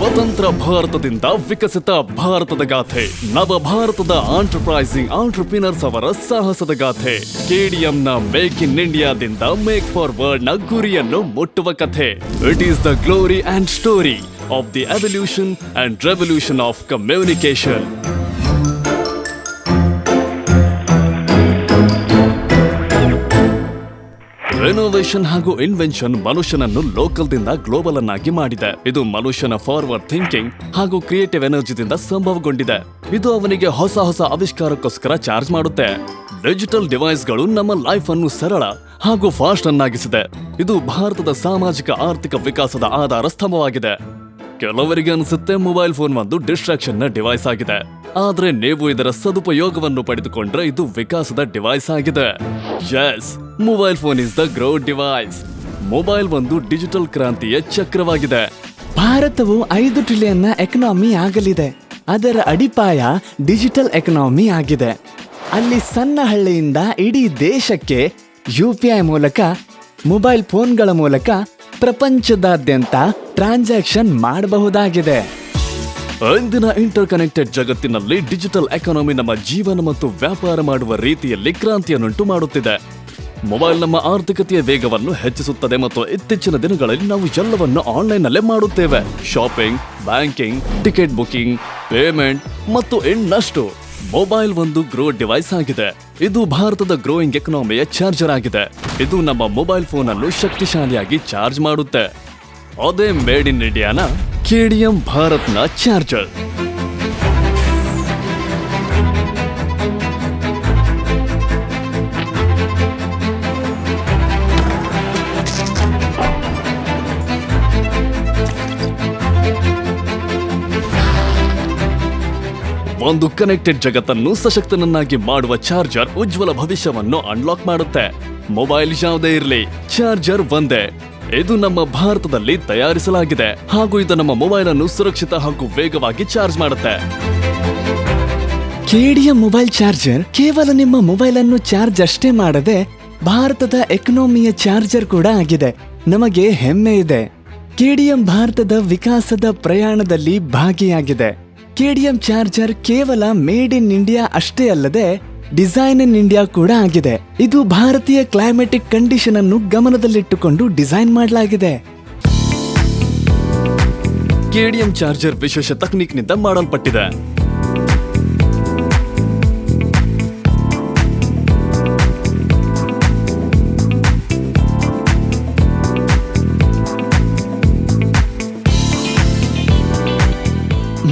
ಸ್ವತಂತ್ರ ಭಾರತದಿಂದ ವಿಕಸಿತ ಭಾರತದ ಗಾಥೆ. ನವ ಭಾರತದ ಆಂಟರ್ಪ್ರೈಸಿಂಗ್ ಆಂಟರ್ಪ್ರಿನರ್ಸ್ ಅವರ ಸಾಹಸದ ಗಾಥೆ. ಕೆಡಿಎಂನ ಮೇಕ್ ಇನ್ ಇಂಡಿಯಾದಿಂದ ಮೇಕ್ ಫಾರ್ ವರ್ಲ್ಡ್ನ ಗುರಿಯನ್ನು ಮುಟ್ಟುವ ಕಥೆ. It is the glory and story of the evolution and revolution of communication renovation ಹಾಗೂ ಇನ್ವೆನ್ಷನ್ ಮನುಷ್ಯನನ್ನು ಲೋಕಲ್ದಿಂದ ಗ್ಲೋಬಲ್ ಅನ್ನಾಗಿ ಮಾಡಿದೆ. ಇದು ಮನುಷ್ಯನ ಫಾರ್ವರ್ಡ್ ಥಿಂಕಿಂಗ್ ಹಾಗೂ ಕ್ರಿಯೇಟಿವ್ ಎನರ್ಜಿದಿಂದ ಸಂಭವಗೊಂಡಿದೆ. ಇದು ಅವನಿಗೆ ಹೊಸ ಹೊಸ ಆವಿಷ್ಕಾರಕ್ಕೋಸ್ಕರ ಚಾರ್ಜ್ ಮಾಡುತ್ತೆ. ಡಿಜಿಟಲ್ ಡಿವೈಸ್ಗಳು ನಮ್ಮ ಲೈಫ್ ಅನ್ನು ಸರಳ ಹಾಗೂ ಫಾಸ್ಟ್ ಅನ್ನಾಗಿಸಿದೆ. ಇದು ಭಾರತದ ಸಾಮಾಜಿಕ ಆರ್ಥಿಕ ವಿಕಾಸದ ಆಧಾರ ಸ್ತಂಭವಾಗಿದೆ ಕೆಲವರಿಗೆ ಅನಿಸುತ್ತೆ ಮೊಬೈಲ್ ಫೋನ್ ಒಂದು ಡಿಸ್ಟ್ರಾಕ್ಷನ್ನ ಡಿವೈಸ್ ಆಗಿದೆ. ಆದ್ರೆ ನೀವು ಇದರ ಸದುಪಯೋಗವನ್ನು ಪಡೆದುಕೊಂಡ್ರೆ ಇದು ವಿಕಾಸದ ಡಿವೈಸ್ ಆಗಿದೆ. Yes mobile phone is the grow device mobile ಒಂದು ಡಿಜಿಟಲ್ ಕ್ರಾಂತಿಯ ಚಕ್ರವಾಗಿದೆ. ಭಾರತವು ಐದು ಟ್ರಿಲಿಯನ್ನ ಎಕನಾಮಿ ಆಗಲಿದೆ. ಅದರ ಅಡಿಪಾಯ ಡಿಜಿಟಲ್ ಎಕನಾಮಿ ಆಗಿದೆ. ಅಲ್ಲಿ ಸಣ್ಣ ಹಳ್ಳಿಯಿಂದ ಇಡೀ ದೇಶಕ್ಕೆ ಯು ಮೂಲಕ ಮೊಬೈಲ್ ಫೋನ್ಗಳ ಮೂಲಕ ಪ್ರಪಂಚದಾದ್ಯಂತ ಟ್ರಾನ್ಸಾಕ್ಷನ್ ಮಾಡಬಹುದಾಗಿದೆ. ಇಂದಿನ ಇಂಟರ್ ಕನೆಕ್ಟೆಡ್ ಜಗತ್ತಿನಲ್ಲಿ ಡಿಜಿಟಲ್ ಎಕಾನಮಿ ನಮ್ಮ ಜೀವನ ಮತ್ತು ವ್ಯಾಪಾರ ಮಾಡುವ ರೀತಿಯಲ್ಲಿ ಕ್ರಾಂತಿಯನ್ನುಂಟು ಮಾಡುತ್ತಿದೆ. ಮೊಬೈಲ್ ನಮ್ಮ ಆರ್ಥಿಕತೆಯ ವೇಗವನ್ನು ಹೆಚ್ಚಿಸುತ್ತದೆ ಮತ್ತು ಇತ್ತೀಚಿನ ದಿನಗಳಲ್ಲಿ ನಾವು ಎಲ್ಲವನ್ನು ಆನ್ಲೈನ್ನಲ್ಲೇ ಮಾಡುತ್ತೇವೆ. Shopping, banking, ticket booking, payment ಮತ್ತು ಇನ್ನಷ್ಟು. ಮೊಬೈಲ್ ಒಂದು ಗ್ರೋ ಡಿವೈಸ್ ಆಗಿದೆ. ಇದು ಭಾರತದ ಗ್ರೋಯಿಂಗ್ ಎಕನಾಮಿಯ ಚಾರ್ಜರ್ ಆಗಿದೆ. ಇದು ನಮ್ಮ ಮೊಬೈಲ್ ಫೋನ್ ಅನ್ನು ಶಕ್ತಿಶಾಲಿಯಾಗಿ ಚಾರ್ಜ್ ಮಾಡುತ್ತೆ. ಅದೇ ಮೇಡ್ ಇನ್ ಇಂಡಿಯಾನ ಕೆಡಿಎಂ ಭಾರತ್ನ ಚಾರ್ಜರ್. ಒಂದು ಕನೆಕ್ಟೆಡ್ ಜಗತ್ತನ್ನು ಸಶಕ್ತನನ್ನಾಗಿ ಮಾಡುವ ಚಾರ್ಜರ್ ಉಜ್ವಲ ಭವಿಷ್ಯವನ್ನು ಅನ್ಲಾಕ್ ಮಾಡುತ್ತೆ. ಮೊಬೈಲ್ ಯಾವುದೇ ಇರಲಿ, ಚಾರ್ಜರ್ ಒಂದೇ. ಇದು ನಮ್ಮ ಭಾರತದಲ್ಲಿ ತಯಾರಿಸಲಾಗಿದೆ. ಹಾಗೂ ಇದು ನಮ್ಮ ಮೊಬೈಲ್ ಅನ್ನು ಸುರಕ್ಷಿತ ಹಾಗೂ ವೇಗವಾಗಿ ಚಾರ್ಜ್ ಮಾಡುತ್ತೆ. ಕೆಡಿಎಂ ಮೊಬೈಲ್ ಚಾರ್ಜರ್ ಕೇವಲ ನಿಮ್ಮ ಮೊಬೈಲ್ ಅನ್ನು ಚಾರ್ಜ್ ಅಷ್ಟೇ ಮಾಡದೆ ಭಾರತದ ಎಕನಾಮಿಯ ಚಾರ್ಜರ್ ಕೂಡ ಆಗಿದೆ. ನಮಗೆ ಹೆಮ್ಮೆ ಇದೆ. ಕೆಡಿಎಂ ಭಾರತದ ವಿಕಾಸದ ಪ್ರಯಾಣದಲ್ಲಿ ಭಾಗಿಯಾಗಿದೆ. ಕೆಡಿಎಂ ಚಾರ್ಜರ್ ಕೇವಲ ಮೇಡ್ ಇನ್ ಇಂಡಿಯಾ ಅಷ್ಟೇ ಅಲ್ಲದೆ ಡಿಸೈನ್ ಇನ್ ಇಂಡಿಯಾ ಕೂಡ ಆಗಿದೆ. ಇದು ಭಾರತೀಯ ಕ್ಲೈಮೆಟಿಕ್ ಕಂಡೀಷನ್ ಅನ್ನು ಗಮನದಲ್ಲಿಟ್ಟುಕೊಂಡು ಡಿಸೈನ್ ಮಾಡಲಾಗಿದೆ. ಕೆಡಿಎಂ ಚಾರ್ಜರ್ ವಿಶೇಷ ತಕ್ನಿಕ್ನಿಂದ ಮಾಡಲ್ಪಟ್ಟಿದೆ.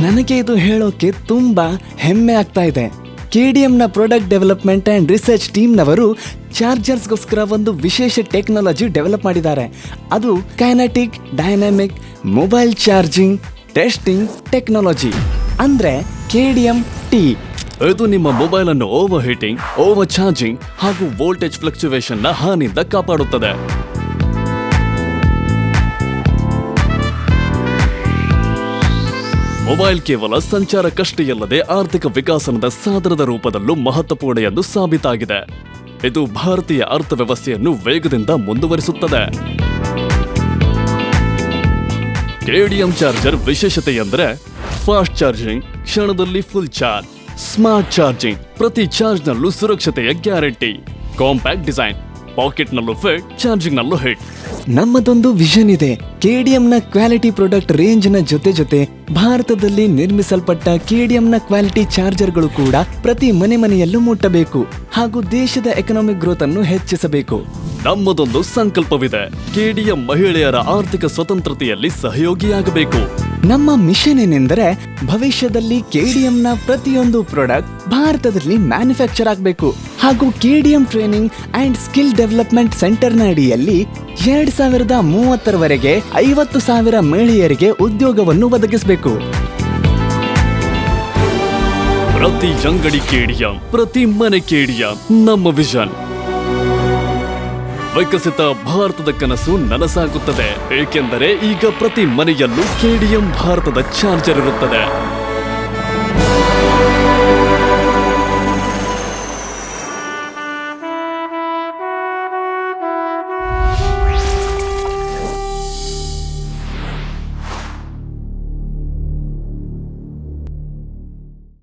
ನನಗೆ ಇದು ಹೇಳೋಕೆ ತುಂಬಾ ಹೆಮ್ಮೆ ಆಗ್ತಾ ಇದೆ. ಕೆಡಿಎಂನ ಪ್ರಾಡಕ್ಟ್ ಡೆವಲಪ್ಮೆಂಟ್ ಆ್ಯಂಡ್ ರಿಸರ್ಚ್ ಟೀಮ್ನವರು ಚಾರ್ಜರ್ಸ್ಗೋಸ್ಕರ ಒಂದು ವಿಶೇಷ ಟೆಕ್ನಾಲಜಿ ಡೆವಲಪ್ ಮಾಡಿದ್ದಾರೆ. ಅದು kinetic dynamic mobile charging testing technology ಅಂದ್ರೆ ಎಂ ಟಿ. ಇದು ನಿಮ್ಮ ಮೊಬೈಲ್ ಅನ್ನು ಓವರ್ ಹೀಟಿಂಗ್ ಓವರ್ ಚಾರ್ಜಿಂಗ್ ಹಾಗೂ ವೋಲ್ಟೇಜ್ ಫ್ಲಕ್ಚುವೇಶನ್ನ ಹಾನಿಯಿಂದ ಕಾಪಾಡುತ್ತದೆ. ಮೊಬೈಲ್ ಕೇವಲ ಸಂಚಾರಕ್ಕಷ್ಟೇ ಅಲ್ಲದೆ ಆರ್ಥಿಕ ವಿಕಾಸನದ ಸಾಧನದ ರೂಪದಲ್ಲೂ ಮಹತ್ವಪೂರ್ಣ ಎಂದು ಸಾಬೀತಾಗಿದೆ. ಇದು ಭಾರತೀಯ ಅರ್ಥವ್ಯವಸ್ಥೆಯನ್ನು ವೇಗದಿಂದ ಮುಂದುವರಿಸುತ್ತದೆ. ಕೆಡಿಎಂ ಚಾರ್ಜರ್ ವಿಶೇಷತೆ ಎಂದರೆ ಫಾಸ್ಟ್ ಚಾರ್ಜಿಂಗ್, ಕ್ಷಣದಲ್ಲಿ ಫುಲ್ ಚಾರ್ಜ್ ಸ್ಮಾರ್ಟ್ ಚಾರ್ಜಿಂಗ್ ಪ್ರತಿ ಚಾರ್ಜ್ನಲ್ಲೂ ಸುರಕ್ಷತೆಯ ಗ್ಯಾರಂಟಿ. ಕಾಂಪ್ಯಾಕ್ಟ್ ಡಿಸೈನ್ ಪಾಕೆಟ್ನಲ್ಲೂ ಫಿಟ್ ಚಾರ್ಜಿಂಗ್ನಲ್ಲೂ ಹಿಟ್ ನಮ್ಮದೊಂದು ವಿಷನ್ ಇದೆ. ಕೆಡಿಎಂನ ಕ್ವಾಲಿಟಿ ಪ್ರಾಡಕ್ಟ್ ರೇಂಜ್ನ ಜೊತೆ ಜೊತೆ ಭಾರತದಲ್ಲಿ ನಿರ್ಮಿಸಲ್ಪಟ್ಟ ಕೆಡಿಎಂನ ಕ್ವಾಲಿಟಿ ಚಾರ್ಜರ್ಗಳು ಕೂಡ ಪ್ರತಿ ಮನೆ ಮನೆಯಲ್ಲೂ ಮುಟ್ಟಬೇಕು. ಹಾಗೂ ದೇಶದ ಎಕನಾಮಿಕ್ ಗ್ರೋತ್ ಅನ್ನು ಹೆಚ್ಚಿಸಬೇಕು. ನಮ್ಮದೊಂದು ಸಂಕಲ್ಪವಿದೆ. ಕೆಡಿಎಂ ಮಹಿಳೆಯರ ಆರ್ಥಿಕ ಸ್ವತಂತ್ರತೆಯಲ್ಲಿ ಸಹಯೋಗಿಯಾಗಬೇಕು. ನಮ್ಮ ಮಿಷನ್ ಏನೆಂದರೆ ಭವಿಷ್ಯದಲ್ಲಿ ಕೆಡಿಎಂನ ಪ್ರತಿಯೊಂದು ಪ್ರಾಡಕ್ಟ್ ಭಾರತದಲ್ಲಿ ಮ್ಯಾನುಫ್ಯಾಕ್ಚರ್ ಆಗಬೇಕು. ಹಾಗೂ KDM training and skill development ಸೆಂಟರ್ನ ಅಡಿಯಲ್ಲಿ ಎರಡ್ ಸಾವಿರದ ಮೂವತ್ತರವರೆಗೆ ಐವತ್ತು ಸಾವಿರ ಮಹಿಳೆಯರಿಗೆ ಉದ್ಯೋಗವನ್ನು ಒದಗಿಸಬೇಕು. ಪ್ರತಿ ಅಂಗಡಿ ಕೆಡಿಎಂ ಪ್ರತಿ ಮನೆ ಕೆಡಿಎಂ ನಮ್ಮ ವಿಷನ್ ವಿಕಸಿತ ಭಾರತದ ಕನಸು ನನಸಾಗುತ್ತದೆ ಏಕೆಂದರೆ ಈಗ ಪ್ರತಿ ಮನೆಯಲ್ಲೂ ಕೆಡಿಎಂ ಭಾರತದ ಚಾರ್ಜರ್ ಇರುತ್ತದೆ.